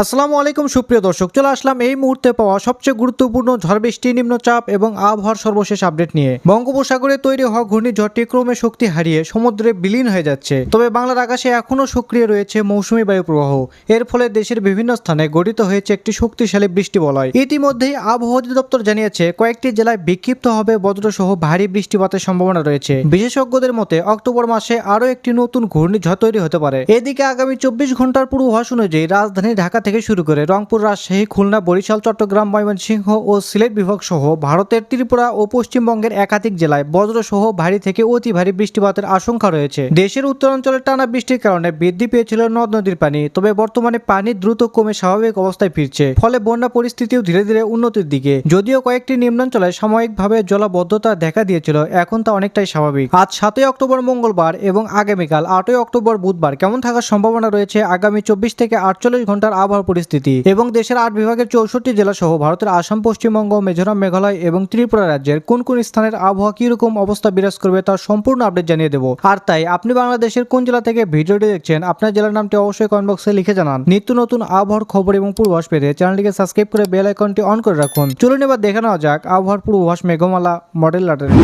আসসালামু আলাইকুম, সুপ্রিয় দর্শক। চলে আসলাম এই মুহূর্তে পাওয়া সবচেয়ে গুরুত্বপূর্ণ ঝড় বৃষ্টি, নিম্নচাপ এবং আবহাওয়ার সর্বশেষ আপডেট নিয়ে। বঙ্গোপসাগরে তৈরি হওয়া ঘূর্ণিঝড়টি ক্রমে শক্তি হারিয়ে সমুদ্রে বিলীন হয়ে যাচ্ছে। তবে বাংলার আকাশে এখনও সক্রিয় রয়েছে মৌসুমী বায়ু প্রবাহ এর ফলে দেশের বিভিন্ন স্থানে গঠিত হয়েছে একটি শক্তিশালী বৃষ্টি বলয়। ইতিমধ্যেই আবহাওয়া অধিদপ্তর জানিয়েছে, কয়েকটি জেলায় বিক্ষিপ্ত হবে বজ্রসহ ভারী বৃষ্টিপাতের সম্ভাবনা রয়েছে। বিশেষজ্ঞদের মতে, অক্টোবর মাসে আরও একটি নতুন ঘূর্ণিঝড় তৈরি হতে পারে। এদিকে আগামী চব্বিশ ঘণ্টার পূর্বাভাস অনুযায়ী রাজধানী ঢাকা থেকে শুরু করে রংপুর, রাজশাহী, খুলনা, বরিশাল, চট্টগ্রাম, ময়মনসিংহ ও সিলেট বিভাগ সহ ভারতের ত্রিপুরা ও পশ্চিমবঙ্গের একাধিক জেলায় বজ্রসহ ভারী থেকে অতি ভারী বৃষ্টিপাতের আশঙ্কা রয়েছে। দেশের উত্তরাঞ্চলে টানা বৃষ্টির কারণে বৃদ্ধি পেয়েছিল নদ নদীর পানি, তবে বর্তমানে পানি দ্রুত কমে স্বাভাবিক অবস্থায় ফিরছে। ফলে বন্যা পরিস্থিতিও ধীরে ধীরে উন্নতির দিকে। যদিও কয়েকটি নিম্নাঞ্চলে সাময়িকভাবে জলাবদ্ধতা দেখা দিয়েছিল, এখন তা অনেকটাই স্বাভাবিক। আজ সাতই অক্টোবর মঙ্গলবার এবং আগামীকাল আটই অক্টোবর বুধবার কেমন থাকার সম্ভাবনা রয়েছে আগামী চব্বিশ থেকে আটচল্লিশ ঘণ্টার আবহাওয়া পরিস্থিতি। এবং দেশের আট বিভাগের চৌষট্টি জেলা সহ ভারতের আসাম, পশ্চিমবঙ্গ, মিজোরাম, মেঘালয় এবং ত্রিপুরা রাজ্যের কোন কোন স্থানের আবহাওয়া কীরকম অবস্থা বিরাজ করবে তার সম্পূর্ণ আপডেট জানিয়ে দেবো। আর তাই আপনি বাংলাদেশের কোন জেলা থেকে ভিডিওটি দেখছেন, আপনার জেলার নামটি অবশ্যই কমেন্ট বক্সে লিখে জানান। নিত্য নতুন আবহাওয়ার খবর এবং পূর্বাভাস পেতে চ্যানেলটিকে সাবস্ক্রাইব করে বেল আইকনটি অন করে রাখুন। চলুন এবার দেখে নেওয়া যাক আবহাওয়ার পূর্বাভাস, মেঘমালা, মডেল লাটারি